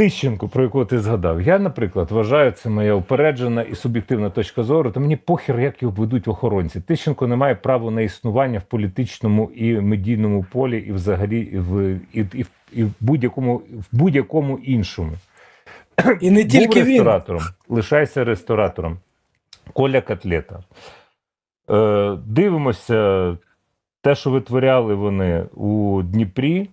Тищенко, про якого ти згадав. Я, наприклад, вважаю, це моя упереджена і суб'єктивна точка зору. То мені похер, як його ведуть охоронці. Тищенко не має права на існування в політичному і медійному полі, і взагалі і в і, і, і в будь-якому в будь-якому іншому. І не Був тільки він. ресторатором, лишайся ресторатором. Коля Котлета. Е, дивимося, те, що витворяли вони у Дніпрі.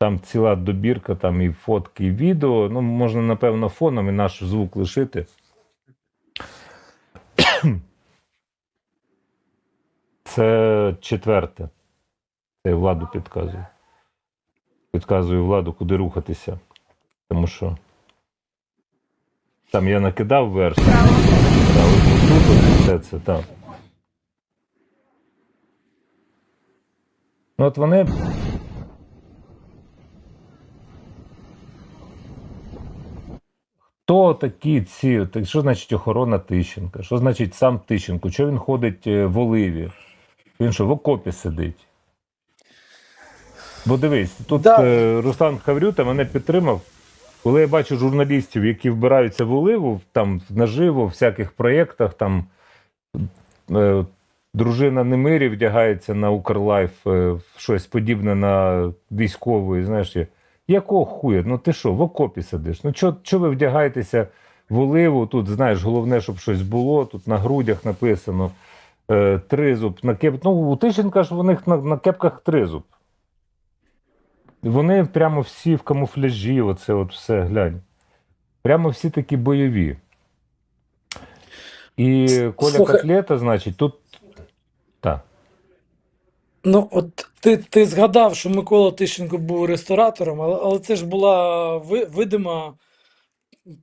Там ціла добірка, там і фотки, і відео. Ну, можна, напевно, фоном і наш звук лишити. Це четверте. Це владу підказую. Підказую владу, куди рухатися. Тому що там я накидав. Та, тут все це так. Ну, от вони. Хто такі ці? Так Що значить охорона Тищенка? Що значить сам Тищенко? Чого він ходить е, в Оливі? Він що, в окопі сидить? Бо дивись, тут Да. е, Руслан Хаврюта мене підтримав. Коли я бачу журналістів, які вбираються в Оливу, там наживо, в всяких проєктах, там е, дружина Немирі вдягається на Укрлайф, е, щось подібне на військової, знаєш, я- якого хуя? Ну ти що, в окопі сидиш? Ну чо, чо ви вдягаєтеся в Оливу? Тут, знаєш, головне, щоб щось було, тут на грудях написано е, тризуб, на кеп... Ну, у Тищенка ж у них на, на кепках тризуб. Вони прямо всі в камуфляжі, оце от все, глянь. Прямо всі такі бойові. І Коля Слухай. Котлета, значить, тут. Так. Ну, от ти, ти згадав, що Микола Тищенко був ресторатором, але, але це ж була ви- видима,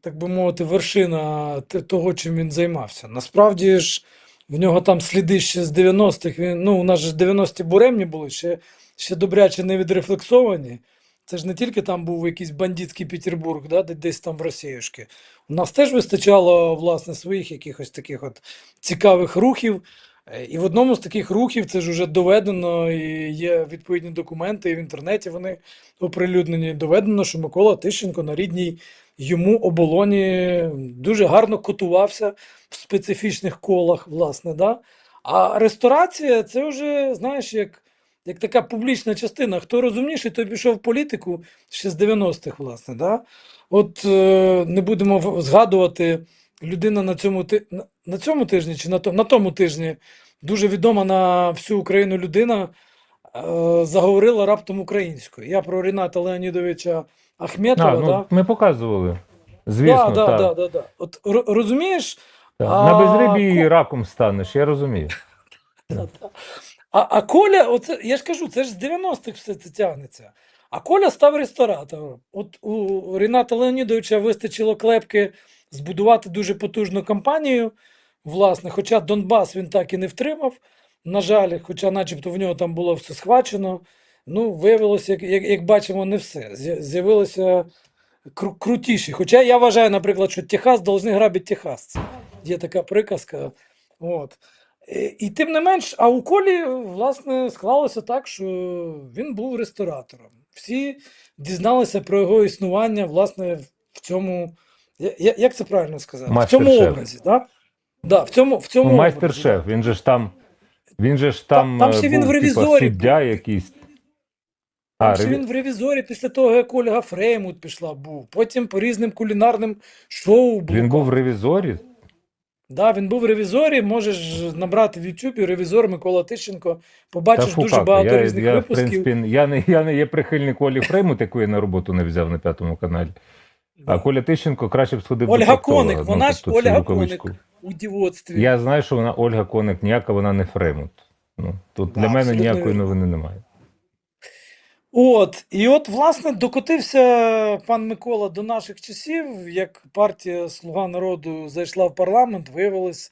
так би мовити, вершина того, чим він займався. Насправді ж в нього там сліди ще з 90-х. Він, ну, у нас же 90-ті буремні були, ще, ще добряче не відрефлексовані. Це ж не тільки там був якийсь бандитський Петербург, да, де- десь там в Росіюшки. У нас теж вистачало, власне, своїх якихось таких от цікавих рухів. Е, І в одному з таких рухів це ж вже доведено, і є відповідні документи, і в інтернеті вони оприлюднені. Доведено, що Микола Тищенко на рідній йому оболоні дуже гарно котувався в специфічних колах, власне. Да? А ресторація це вже, знаєш, як, як така публічна частина. Хто розумніший, той пішов в політику ще з 90-х, власне. Да? От е, не будемо згадувати людина на цьому, ти- на, цьому тижні чи на, на тому тижні дуже відома на всю Україну людина е, заговорила раптом українською. Я про Ріната Леонідовича Ахметова. А, ну, да? Ми показували. Звісно, да, так. да, да, да. От розумієш, так. А, На безрибі ко- раком станеш, я розумію. А, а Коля, оце, я ж кажу, це ж з 90-х все це тягнеться. А Коля став ресторатором. От у Ріната Леонідовича вистачило клепки збудувати дуже потужну кампанію. Власне, хоча Донбас він так і не втримав. На жаль, хоча начебто в нього там було все схвачено. Ну, виявилося, як, як, як бачимо, не все. З'явилося кру- крутіші. Хоча я вважаю, наприклад, що Техас должны грабити Техас. Є така приказка. От. Е, І тим не менш, а у Колі, власне, склалося так, що він був ресторатором. Всі дізналися про його існування, власне, в цьому. Я- Як це правильно сказати? В цьому Мастер-шеф. образі, так? Да, в цьому, в цьому Ну, образі, майстер-шеф, да. він же ж там. Він же ж там, там ще е, він був, в ревізорі суддя якийсь. Там А, ще реві- він в ревізорі після того, як Ольга Фреймут пішла, був. Потім по різним кулінарним шоу був. Він був в ревізорі. Да, він був в ревізорі. Можеш набрати в Ютубі ревізор Микола Тищенко. Та Побачиш дуже фукака. багато Я, різних я, в принципі, я не, я не є прихильник Олі Фреймут, яку я на роботу не взяв на п'ятому каналі. А Коля Тищенко краще б сходив до Ольга проктолога. Коник, Ну, вона ж тобто Ольга. Коник у дівоцтві. Я знаю, що вона Ольга Коник, ніяка вона не Фреймут. Ну, тут Да, для мене абсолютно ніякої новини немає. От, і от, власне, докотився пан Микола до наших часів, як партія Слуга народу зайшла в парламент, виявилось,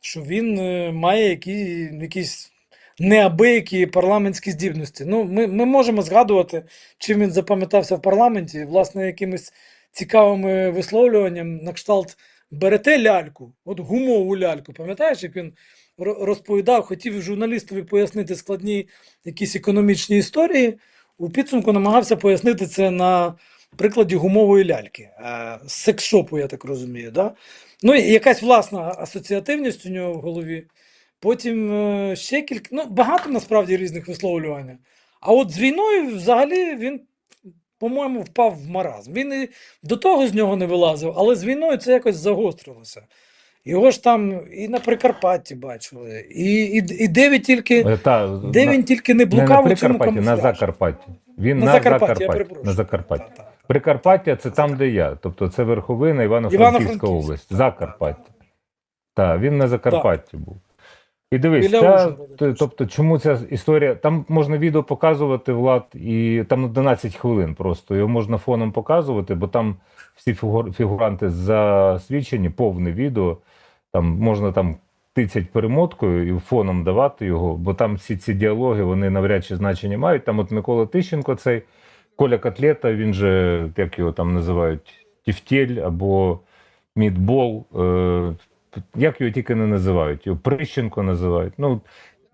що він е, має які, якісь неабиякі парламентські здібності. Ну, ми, ми можемо згадувати, чим він запам'ятався в парламенті, власне, якимись цікавими висловлюванням на кшталт берете ляльку, от гумову ляльку. Пам'ятаєш, як він розповідав, хотів журналістові пояснити складні якісь економічні історії. У підсумку намагався пояснити це на прикладі гумової ляльки, е, з секс-шопу, я так розумію. Да? Ну, і якась власна асоціативність у нього в голові. Потім е, ще кілька, ну, багато насправді різних висловлювань. А от з війною взагалі він, по-моєму, впав в маразм. Він і до того з нього не вилазив, але з війною це якось загострилося. Його ж там і на Прикарпатті бачили, і, і, і де він тільки, Е, Та, де на- він тільки не не на блукав у цьому Прикарпатті, на. Закарпатті. Він На на, Закарпатті, Закарпатті. На Закарпатті. Та, та. Прикарпаття це там, де я. Тобто це верховина Івано-Франківська Івано-Франківськ, область. Закарпаття. Так, він на Закарпатті був. І дивись, Біля ця, Ужгорода, тобто, чому ця історія. Там можна відео показувати, Влад, і там 11 хвилин просто. Його можна фоном показувати, бо там всі фігур- фігуранти засвідчені, повне відео. Там можна там тицять перемоткою і фоном давати його, бо там всі ці діалоги вони навряд чи значення мають. Там от Микола Тищенко, цей Коля Котлета, він же, як його там називають, Тівтєль або Мідбол. Е, як його тільки не називають, його Прищенко називають. Ну,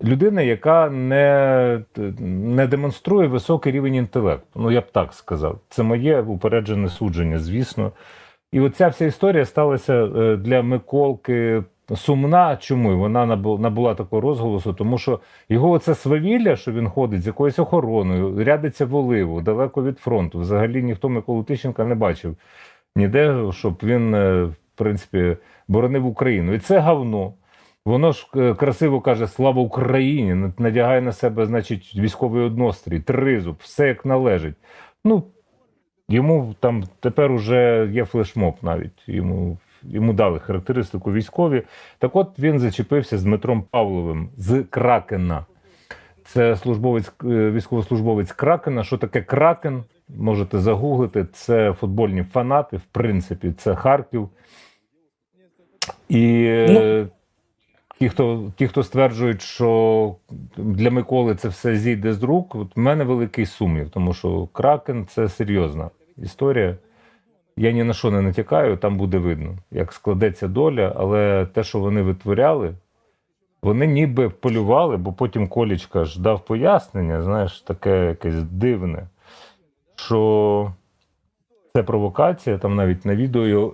людина, яка не, не демонструє високий рівень інтелекту. Ну, я б так сказав. Це моє упереджене судження, звісно. І оця вся історія сталася е, для Миколки сумна. Чому вона набула такого розголосу? Тому що його оце свавілля, що він ходить з якоюсь охороною, рядиться в оливу, далеко від фронту. Взагалі ніхто Миколу Тищенка не бачив ніде, щоб він, е, принципі, боронив Україну. І це говно. Воно ж е, красиво каже Слава Україні! Надягає на себе, значить, військовий однострій, тризуб, все як належить. Ну, йому там тепер уже є флешмоб навіть. Йому, йому дали характеристику військові. Так от він зачепився з Дмитром Павловим з Кракена. Це службовець, е, військовослужбовець Кракена. Що таке Кракен? Можете загуглити. Це футбольні фанати, в принципі, це Харків. І е, ті, хто, ті, хто стверджують, що для Миколи це все зійде з рук, от в мене великий сумнів, тому що Кракен це серйозна історія. Я ні на що не натякаю, там буде видно, як складеться доля, але те, що вони витворяли, вони ніби полювали, бо потім Колічка ж дав пояснення, знаєш, таке якесь дивне, що це провокація. Там навіть на відео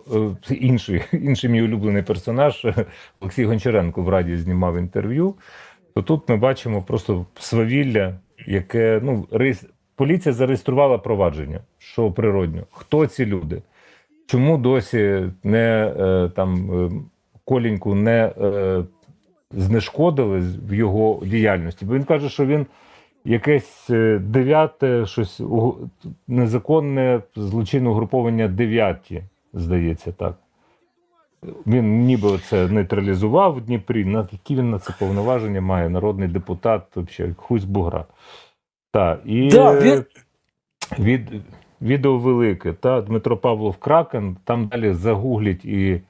е, інший, інший мій улюблений персонаж Олексій Гончаренко в раді знімав інтерв'ю. То тут ми бачимо просто свавілля, яке ну, реєс- поліція зареєструвала провадження, що природньо. Хто ці люди? Чому досі не е, там е, Коліньку не знешкодили в його діяльності? Бо він каже, що він якесь е, дев'яте, щось незаконне злочинне угруповання дев'яті, здається, так. Він ніби це нейтралізував в Дніпрі. На які він на це повноваження має? Народний депутат, взагалі, хуй бугра. Так, і Да, він- від, відео велике. Та, Дмитро Павлов Кракен. Там далі загуглять і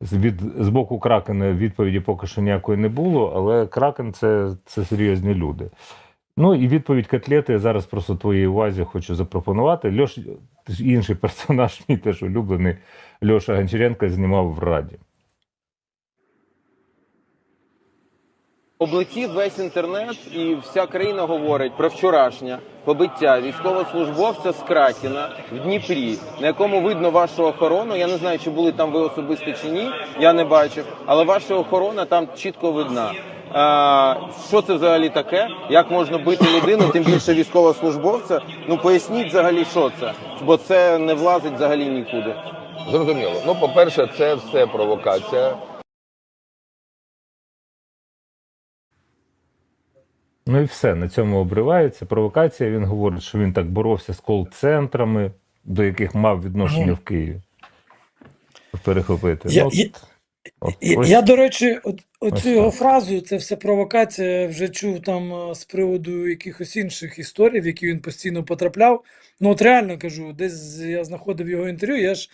з, від, з боку Кракена відповіді поки що ніякої не було, але Кракен це, це серйозні люди. Ну і відповідь котлети я зараз просто твоїй увазі хочу запропонувати. Льош, інший персонаж, мій теж улюблений, Льоша Гончаренко знімав в Раді. Облетів весь інтернет і вся країна говорить про вчорашнє побиття військовослужбовця з Кракіна в Дніпрі, на якому видно вашу охорону. Я не знаю, чи були там ви особисто чи ні. Я не бачив, але ваша охорона там чітко видна. Що це взагалі таке? Як можна бити людину, тим більше військовослужбовця? Ну поясніть взагалі, що це, бо це не влазить взагалі нікуди. Зрозуміло. Ну, по-перше, це все провокація. Ну і все, на цьому обривається. Провокація. Він говорить, що він так боровся з кол-центрами, до яких мав відношення в Києві. Перехопити. Я, Ну, я, от я, ось- я, до речі, от, ось оцю його так. фразу, це все провокація, вже чув там е, з приводу якихось інших історій, в які він постійно потрапляв. Ну, от реально кажу, десь я знаходив його інтерв'ю, я ж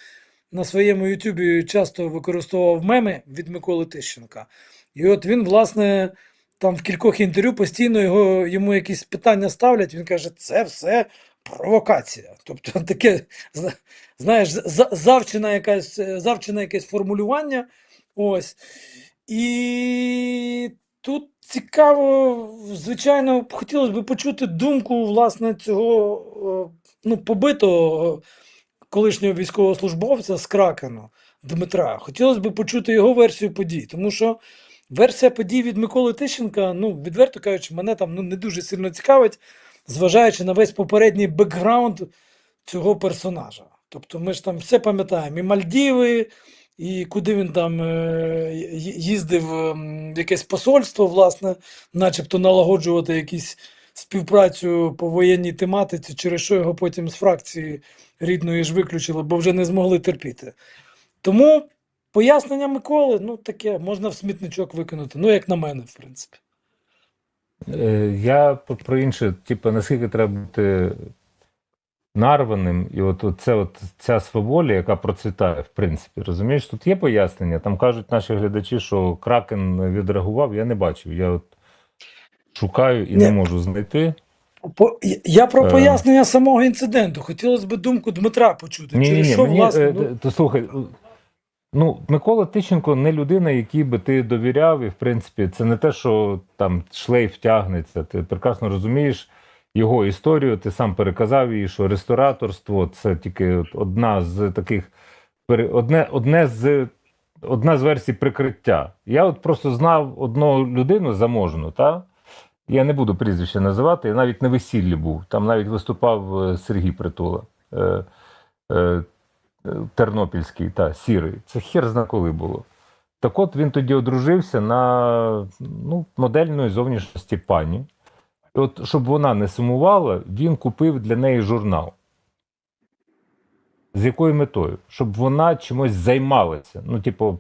на своєму Ютубі часто використовував меми від Миколи Тищенка. І от він, власне, там в кількох інтерв'ю постійно його, йому якісь питання ставлять, він каже, це все провокація. Тобто таке, знаєш, за- завчена якась, завчене якесь формулювання. Ось. І тут цікаво, звичайно, хотілося б почути думку власне цього е, ну, побитого колишнього військовослужбовця з Кракену Дмитра. Хотілося б почути його версію подій, тому що версія подій від Миколи Тищенка, ну, відверто кажучи, мене там ну, не дуже сильно цікавить, зважаючи на весь попередній бекграунд цього персонажа. Тобто ми ж там все пам'ятаємо, і Мальдіви, і куди він там е, їздив ем, в якесь посольство, власне, начебто налагоджувати якісь співпрацю по воєнній тематиці, через що його потім з фракції рідної ж виключили, бо вже не змогли терпіти. Тому пояснення Миколи, ну таке, можна в смітничок викинути. Ну, як на мене, в принципі. Е, Я про інше, типу, наскільки треба бути нарваним, і от, от це от ця сваволя, яка процвітає, в принципі, розумієш, тут є пояснення. Там кажуть наші глядачі, що Кракен відреагував, я не бачив. Я от шукаю і не Ні. можу знайти. По, я про Е. пояснення самого інциденту. Хотілося б думку Дмитра почути. Ні, через ні, що, мені, власне, е, ну, то слухай, е, ну, Микола Тищенко не людина, якій би ти довіряв, і в принципі, це не те, що там шлейф тягнеться. Ти прекрасно розумієш його історію. Ти сам переказав їй, що рестораторство це тільки одна з таких одне, одне з. Одна з версій прикриття. Я от просто знав одну людину заможну, та? я не буду прізвище називати, я навіть на весіллі був. Там навіть виступав е, Сергій Притула. Е, е, Тернопільський, та, сірий. Це хер зна коли було. Так от він тоді одружився на ну, модельної зовнішності пані. От, щоб вона не сумувала, він купив для неї журнал. З якою метою? Щоб вона чимось займалася. Ну, типу,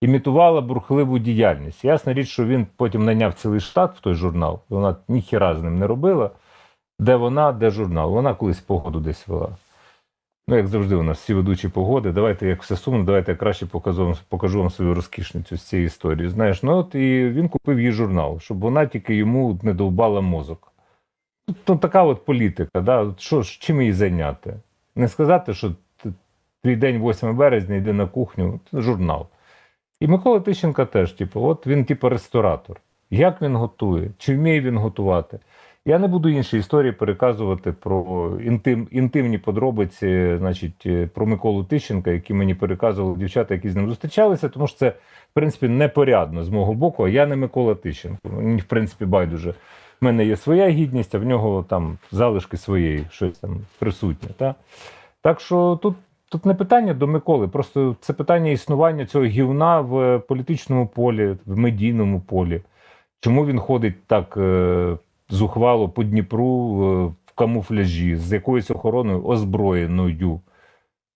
імітувала бурхливу діяльність. Ясна річ, що він потім найняв цілий штат в той журнал, вона ніхіра з ним не робила. Де вона, де журнал? Вона колись погоду десь вела. Ну, як завжди, у нас всі ведучі погоди. Давайте, як все сумно, давайте я краще покажу, покажу вам свою розкішницю з цієї історії. Знаєш, ну от і він купив їй журнал, щоб вона тільки йому не довбала мозок. Тут така от політика, да? Що чим її зайняти? Не сказати, що твій день 8 березня йди на кухню, це журнал. І Микола Тищенка теж, типу, от він, типу, ресторатор. Як він готує? Чи вміє він готувати? Я не буду інші історії переказувати про інтим, інтимні подробиці, значить, е, про Миколу Тищенка, які мені переказували дівчата, які з ним зустрічалися, тому що це, в принципі, непорядно з мого боку, а я не Микола Тищенко. Мені, в принципі, байдуже. В мене є своя гідність, а в нього там залишки своєї, щось там присутнє. Та? Так що тут, тут не питання до Миколи, просто це питання існування цього гівна в політичному полі, в медійному полі. Чому він ходить так е, зухвало по Дніпру е, в камуфляжі, з якоюсь охороною озброєною?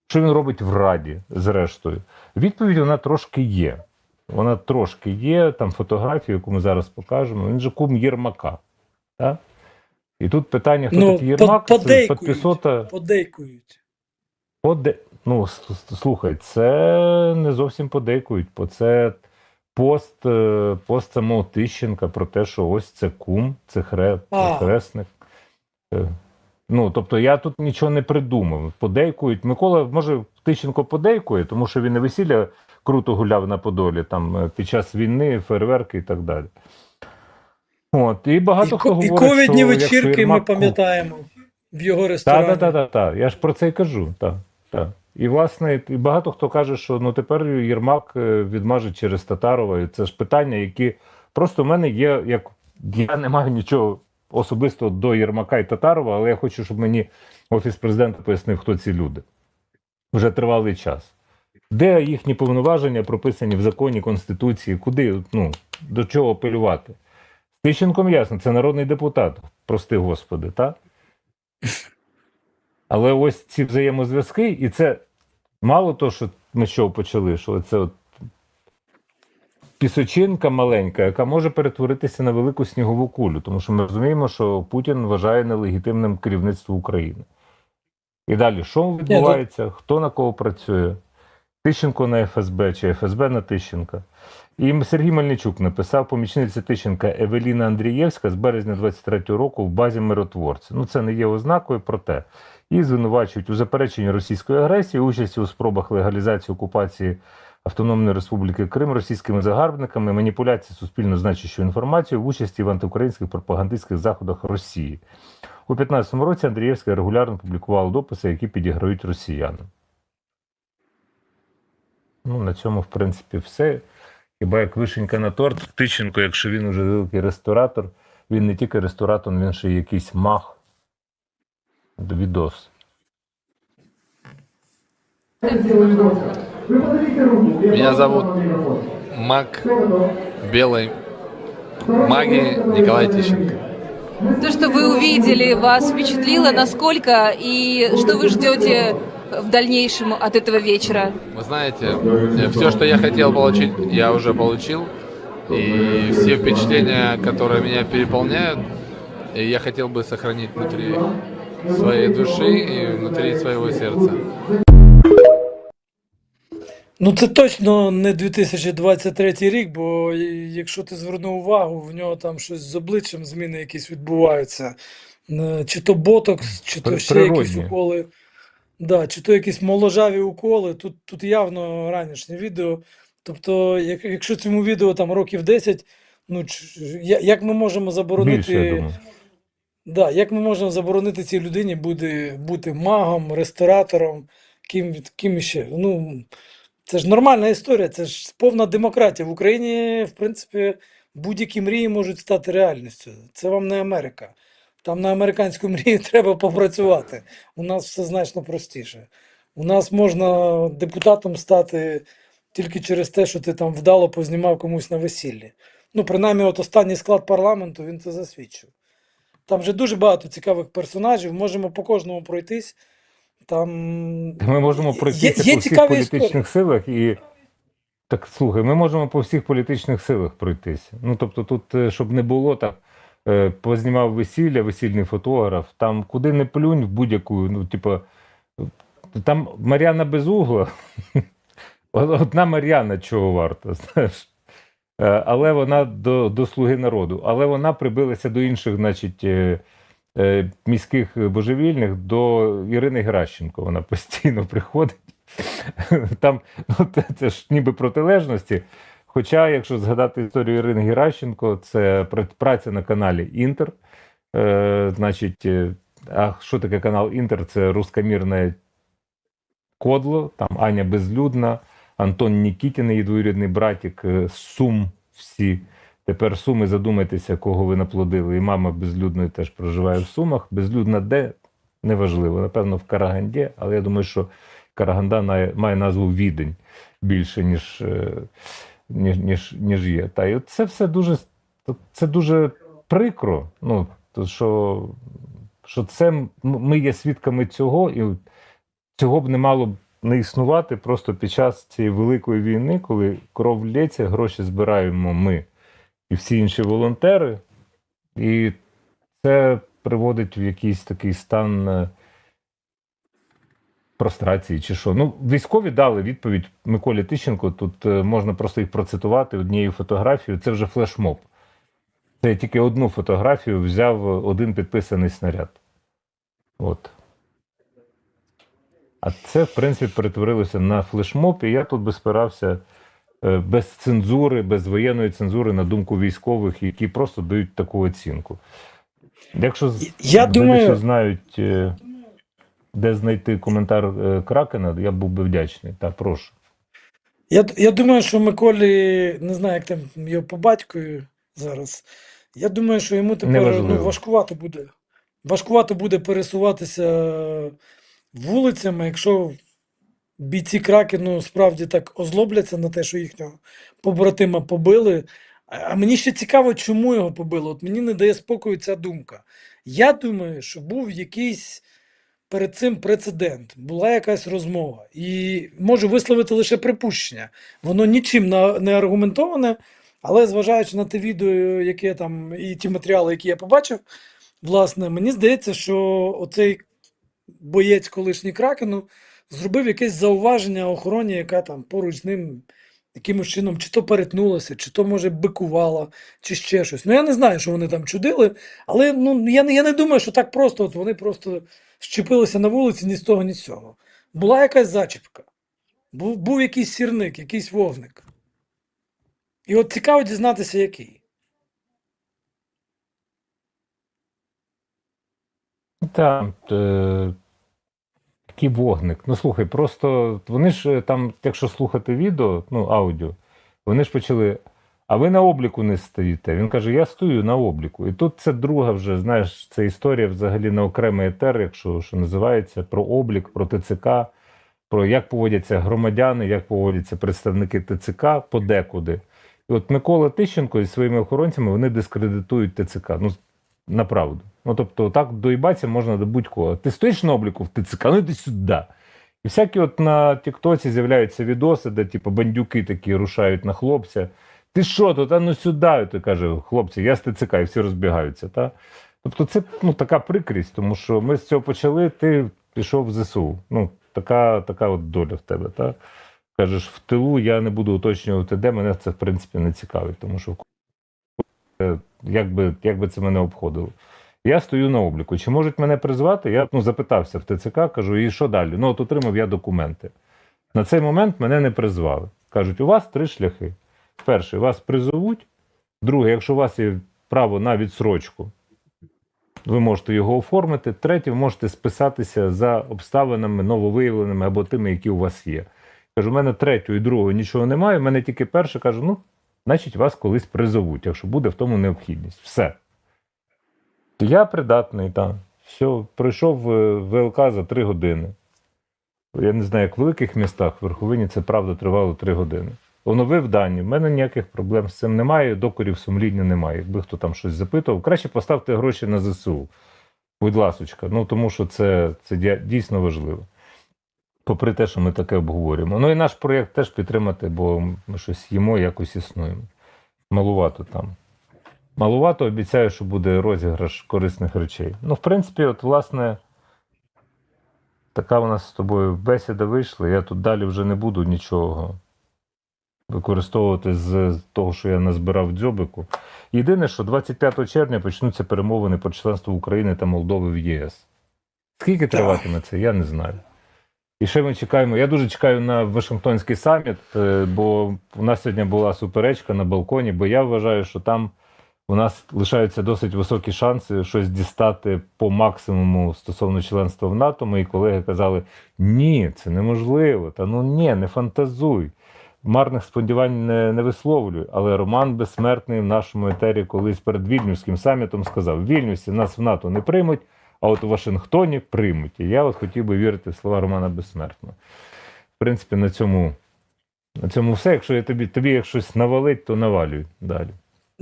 Що він робить в Раді, зрештою? Відповідь вона трошки є. Вона трошки є. Там фотографію, яку ми зараз покажемо. Він же кум Єрмака. Так? І тут питання, хто Ну, такий Єрмак, по- це подейкують. підписота. подейкують. Поде... Ну, слухай, це не зовсім подейкують, бо це пост, е, пост самого Тищенка про те, що ось це кум, це хре... Хресник. Е, Ну, тобто я тут нічого не придумав. Подейкують. Микола, може, Тищенко подейкує, тому що він на весілля круто гуляв на Подолі там е, під час війни, фейерверки і так далі. От, і багато І, хто і говорить, ковідні що вечірки ми пам'ятаємо в його ресторані. так, так, так, так. Я ж про це і кажу. Так, так. І власне, і багато хто каже, що ну тепер Єрмак е, відмаже через Татарова. І це ж питання, які просто в мене є як я не маю нічого особисто до Єрмака і Татарова, але я хочу, щоб мені офіс президента пояснив, хто ці люди. Вже тривалий час. Де їхні повноваження прописані в законі Конституції? Куди, ну, до чого апелювати? Тищенком ясно, це народний депутат, прости господи, так? Але ось ці взаємозв'язки, і це мало того, що ми чого почали, що це от пісочинка маленька, яка може перетворитися на велику снігову кулю, тому що ми розуміємо, що Путін вважає нелегітимним керівництво України. І далі, що відбувається, хто на кого працює? Тищенко на ФСБ чи ФСБ на Тищенка. І Сергій Мельничук написав помічниця Тищенка Евеліна Андрієвська з березня 23-го року в базі миротворця. Ну, це не є ознакою, проте і звинувачують у запереченні російської агресії, участі у спробах легалізації окупації Автономної Республіки Крим російськими загарбниками, маніпуляції суспільно значущою інформацією в участі в антиукраїнських пропагандистських заходах Росії. У 2015 році Андрієвська регулярно публікувала дописи, які підіграють росіянам. Ну, на цьому, в принципі, все. Хіба як вишенька на торт, Тищенко, якщо він уже великий ресторатор, він не тільки ресторатор, він ще й якийсь мах. Відос. Меня зовут Мак Белой Магии Николай Тищенко. То, что вы увидели, вас впечатлило, насколько и что вы ждете в дальнейшем от этого вечера? Вы знаете, все, что я хотел получить, я уже получил. И все впечатления, которые меня переполняют, я хотел бы сохранить внутри своей души и внутри своего сердца. Ну, це точно не 2023 рік, бо якщо ти звернув увагу, в нього там щось з обличчям зміни якісь відбуваються. Е, Чи то ботокс, чи то ще якісь уколи. Да, чи то якісь моложаві уколи. Тут, тут явно ранішнє відео. Тобто, як, якщо цьому відео там років 10, ну як ми можемо заборонити. Більше, я думаю. Да, як ми можемо заборонити цій людині бути, бути магом, ресторатором, ким, ким іще? Ну, це ж нормальна історія, це ж повна демократія. В Україні, в принципі, будь-які мрії можуть стати реальністю. Це вам не Америка. Там на американську мрію треба попрацювати. У нас все значно простіше. У нас можна депутатом стати тільки через те, що ти там вдало познімав комусь на весіллі. Ну, принаймні, от останній склад парламенту він це засвідчив. Там вже дуже багато цікавих персонажів, можемо по кожному пройтись. Там Ми можемо Є- пройтися є по всіх цікаві політичних історії. силах і. Так, слухай, ми можемо по всіх політичних силах пройтися. Ну, тобто, тут, е, щоб не було так, е, познімав весілля, весільний фотограф, там куди не плюнь в будь-яку, ну, типу, там Мар'яна Безугла, одна Мар'яна чого варта, знаєш. Е, Але вона до, до слуги народу. Але вона прибилася до інших, значить, е, е, міських божевільних, до Ірини Геращенко. Вона постійно приходить. Там ну, це, ж ніби протилежності. Хоча, якщо згадати історію Ірини Геращенко, це пра- праця на каналі Інтер. Значить, а що таке канал Інтер? Це рускомірне кодло, там Аня Безлюдна, Антон Нікітін, її двоюрідний братік, е, Сум всі. Тепер Суми, задумайтеся, кого ви наплодили. І мама безлюдної теж проживає в Сумах. Безлюдна де? Неважливо. Напевно, в Караганді, але я думаю, що Караганда має, назву Відень більше, ніж, е, ніж, ніж, ніж є. Та і це все дуже це дуже прикро. Ну, то що, що це ми є свідками цього, і цього б не мало б не існувати просто під час цієї великої війни, коли кров лється, гроші збираємо ми і всі інші волонтери, і це приводить в якийсь такий стан е, прострації чи що. Ну, військові дали відповідь Миколі Тищенко. Тут е, можна просто їх процитувати однією фотографією. Це вже флешмоб. Це тільки одну фотографію взяв один підписаний снаряд. От. А це, в принципі, перетворилося на флешмоб, і я тут би спирався е, без цензури, без воєнної цензури на думку військових, які просто дають таку оцінку. Якщо Я думаю- знають, е, де знайти коментар е, Кракена, я був би вдячний. Та прошу. Я, я думаю, що Миколі, не знаю, як там його по батькові зараз. Я думаю, що йому тепер ну, важкувато буде. Важкувато буде пересуватися вулицями, якщо бійці Кракену справді так озлобляться на те, що їхнього побратима побили. А мені ще цікаво, чому його побили. От мені не дає спокою ця думка. Я думаю, що був якийсь перед цим прецедент, була якась розмова, і можу висловити лише припущення. Воно нічим не аргументоване, але зважаючи на те відео, яке там, і ті матеріали, які я побачив, власне, мені здається, що оцей боєць колишній Кракену зробив якесь зауваження охороні, яка там поруч з ним якимось чином чи то перетнулася, чи то, може, бикувала, чи ще щось. Ну, я не знаю, що вони там чудили, але ну, я, я не думаю, що так просто от вони просто щепилися на вулиці ні з того, ні з цього. Була якась зачіпка, був, був якийсь сірник, якийсь вогник. І от цікаво дізнатися, який. Там е, вогник. Ну слухай, просто вони ж е, там, якщо слухати відео, ну аудіо, вони ж почали. А ви на обліку не стоїте. Він каже: Я стою на обліку. І тут це друга вже, знаєш, це історія взагалі на окремий етер, якщо що називається, про облік, про ТЦК, про як поводяться громадяни, як поводяться представники ТЦК подекуди. І от Микола Тищенко зі своїми охоронцями вони дискредитують ТЦК. Ну, направду. Ну, тобто, так доїбатися можна до будь-кого. Ти стоїш на обліку ТЦК, ну йди сюди. І всякі от на Тіктоці з'являються відоси, де типу бандюки такі рушають на хлопця. Ти що тут? А ну сюди. Ти каже, хлопці, я з і всі розбігаються. Та? Тобто, це ну, така прикрість, тому що ми з цього почали, ти пішов в ЗСУ. Ну, така, така от доля в тебе. Та? Кажеш, в тилу я не буду уточнювати, де мене це в принципі не цікавить, тому що як би, як би це мене обходило. Я стою на обліку. Чи можуть мене призвати? Я ну, запитався в ТЦК, кажу, і що далі? Ну, от отримав я документи. На цей момент мене не призвали. Кажуть, у вас три шляхи. Перший, вас призовуть. Друге, якщо у вас є право на відсрочку, ви можете його оформити. Третє, ви можете списатися за обставинами нововиявленими або тими, які у вас є. Кажу, у мене третього і другого нічого немає. У мене тільки перше кажу, ну, значить, вас колись призовуть, якщо буде в тому необхідність. Все. Я придатний, так. Все, пройшов е, ВЛК за три години. Я не знаю, як в великих містах, в Верховині це правда тривало три години. Оновив дані. В мене ніяких проблем з цим немає, докорів сумління немає. Якби хто там щось запитував, краще поставте гроші на ЗСУ. Будь ласочка. Ну тому що це, це дійсно важливо. Попри те, що ми таке обговорюємо. Ну і наш проєкт теж підтримати, бо ми щось їмо, якось існуємо. Малувато там. Малувато обіцяю, що буде розіграш корисних речей. Ну, в принципі, от, власне, така у нас з тобою бесіда вийшла. Я тут далі вже не буду нічого використовувати з того, що я назбирав в дзьобику. Єдине, що 25 червня почнуться перемовини про членство України та Молдови в ЄС. Скільки триватиме це, я не знаю. І ще ми чекаємо. Я дуже чекаю на Вашингтонський саміт, е, бо у нас сьогодні була суперечка на балконі, бо я вважаю, що там у нас лишаються досить високі шанси щось дістати по максимуму стосовно членства в НАТО. Мої колеги казали: ні, це неможливо. Та ну ні, не фантазуй. Марних сподівань не, не висловлюю. Але Роман Безсмертний в нашому етері колись перед Вільнюським самітом сказав: в Вільнюсі нас в НАТО не приймуть, а от у Вашингтоні приймуть. І я от хотів би вірити в слова Романа Безсмертного. В принципі, на цьому, на цьому все. Якщо я тобі, тобі як щось навалить, то навалюй далі.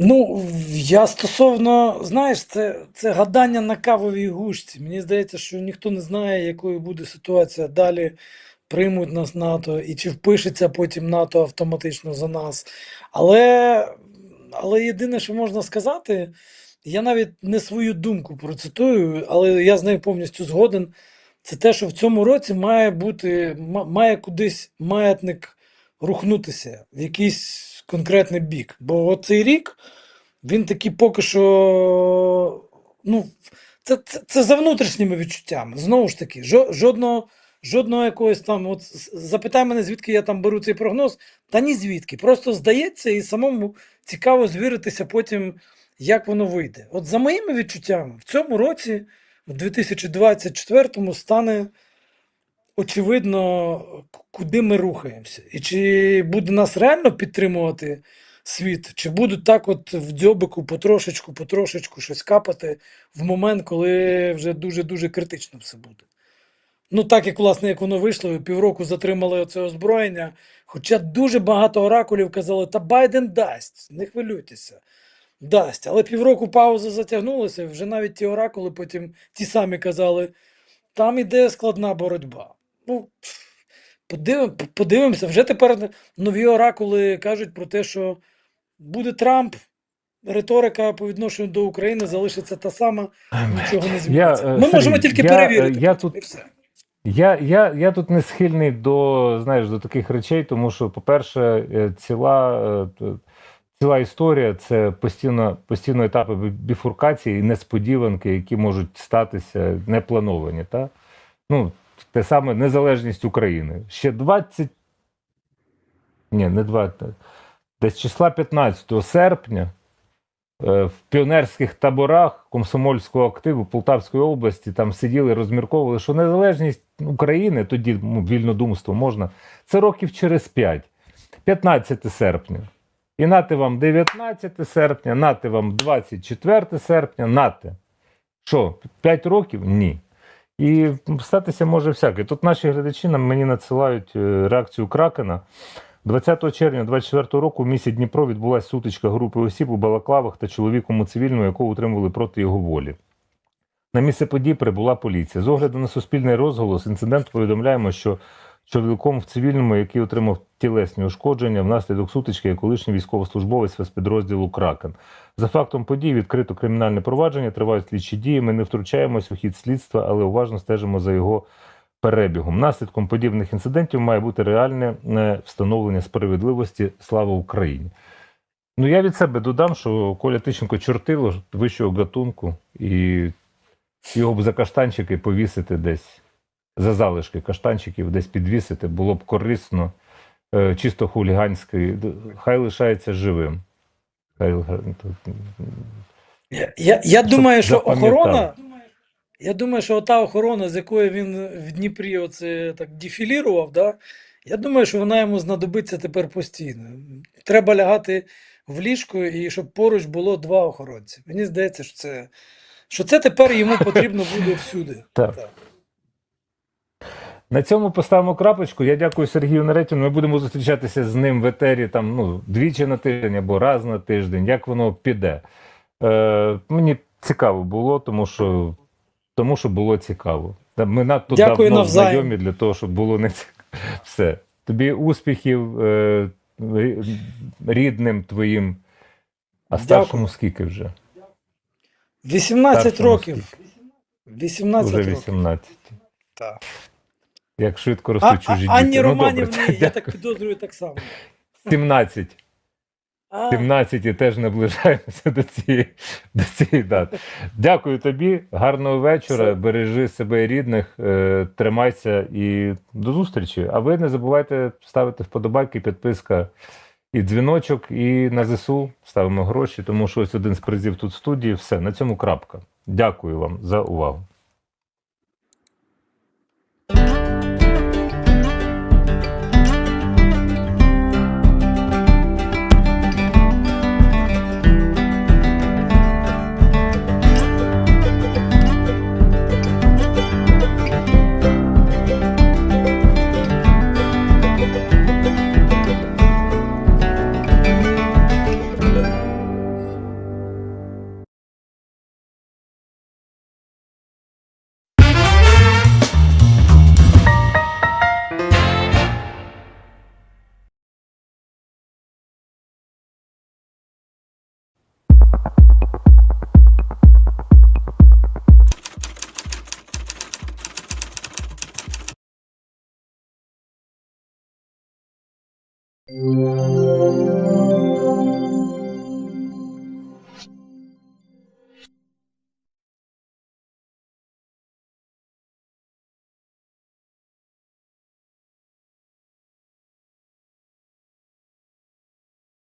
Ну, я стосовно, знаєш, це, це гадання на кавовій гущці. Мені здається, що ніхто не знає, якою буде ситуація далі. Приймуть нас НАТО і чи впишеться потім НАТО автоматично за нас. Але, але єдине, що можна сказати, я навіть не свою думку процитую, але я з нею повністю згоден. Це те, що в цьому році має бути, має кудись маятник рухнутися в якийсь конкретний бік. Бо цей рік він такий поки що. Ну, це, це, це за внутрішніми відчуттями. Знову ж таки, жодного, жодного якогось там. От запитай мене, звідки я там беру цей прогноз. Та ні звідки. Просто здається, і самому цікаво звіритися потім, як воно вийде. От за моїми відчуттями, в цьому році, в 2024-му, стане очевидно, куди ми рухаємося. І чи буде нас реально підтримувати світ, чи будуть так, от в дзьобику потрошечку, потрошечку щось капати в момент, коли вже дуже-дуже критично все буде. Ну, так як, власне, як воно вийшло, півроку затримали оце озброєння. Хоча дуже багато оракулів казали, та Байден дасть, не хвилюйтеся. Дасть. Але півроку пауза затягнулася, вже навіть ті оракули потім ті самі казали, там іде складна боротьба. Ну, подивим, подивимося, вже тепер нові оракули кажуть про те, що буде Трамп, риторика по відношенню до України залишиться та сама, нічого не зміниться. е, Ми Сергій, можемо тільки я, перевірити. е, я тут- все. Я, я, я тут не схильний до, знаєш, до таких речей, тому що, по-перше, е, ціла, ціла історія це постійно, постійно етапи біфуркації і несподіванки, які можуть статися неплановані. Та? Ну, те саме незалежність України. Ще 20. Ні, не 20. Десь числа 15 серпня е, в піонерських таборах комсомольського активу Полтавської області там сиділи, розмірковували, що незалежність України, тоді ну, вільнодумство можна, це років через 5. 15 серпня. І нате вам 19 серпня, нате вам 24 серпня, нате. Що, 5 років? Ні. І статися може всяке. Тут наші глядачі нам мені надсилають е, реакцію Кракена. 20 червня 24 року в місті Дніпро відбулася сутичка групи осіб у балаклавах та чоловіком у цивільному, якого утримували проти його волі. На місце подій прибула поліція. З огляду на суспільний розголос, інцидент повідомляємо, що чоловіком в цивільному, який отримав тілесні ушкодження внаслідок сутички, є колишній військовослужбовець спецпідрозділу Кракен. За фактом подій відкрито кримінальне провадження, тривають слідчі дії. Ми не втручаємось у хід слідства, але уважно стежимо за його перебігом. Наслідком подібних інцидентів має бути реальне е, встановлення справедливості. Слава Україні! Ну я від себе додам, що Коля Тищенко чортило вищого гатунку, і його б за каштанчики повісити десь за залишки каштанчиків, десь підвісити, було б корисно, е, чисто хуліганський. Хай лишається живим. Хай Я, я, я думаю, що охорона. Я думаю, що ота охорона, з якою він в Дніпрі оце так дефілірував, да? я думаю, що вона йому знадобиться тепер постійно. Треба лягати в ліжко і щоб поруч було два охоронці. Мені здається, що це, що це тепер йому потрібно буде всюди. Так. На цьому поставимо крапочку. Я дякую Сергію Наретіну. Ми будемо зустрічатися з ним в етері там, ну, двічі на тиждень або раз на тиждень, як воно піде. Е, мені цікаво було, тому що, тому що було цікаво. Ми надто Дякую давно навзаєм. знайомі для того, щоб було не цікаво. Все. Тобі успіхів е, рідним твоїм. А Дякую. старшому скільки вже? 18 Старшому років. скільки? 18 Уже років. 18. Так. Як швидко ростуть чужі Анні діти. Ну, добре, Романівні, я дякую. так підозрюю, так само. 17. 17 і теж наближаємося до цієї, до цієї дати. Дякую тобі, гарного вечора. Все. Бережи себе і рідних, е, тримайся і до зустрічі. А ви не забувайте ставити вподобайки, підписка і дзвіночок, і на ЗСУ ставимо гроші, тому що ось один з призів тут в студії. Все, на цьому крапка. Дякую вам за увагу.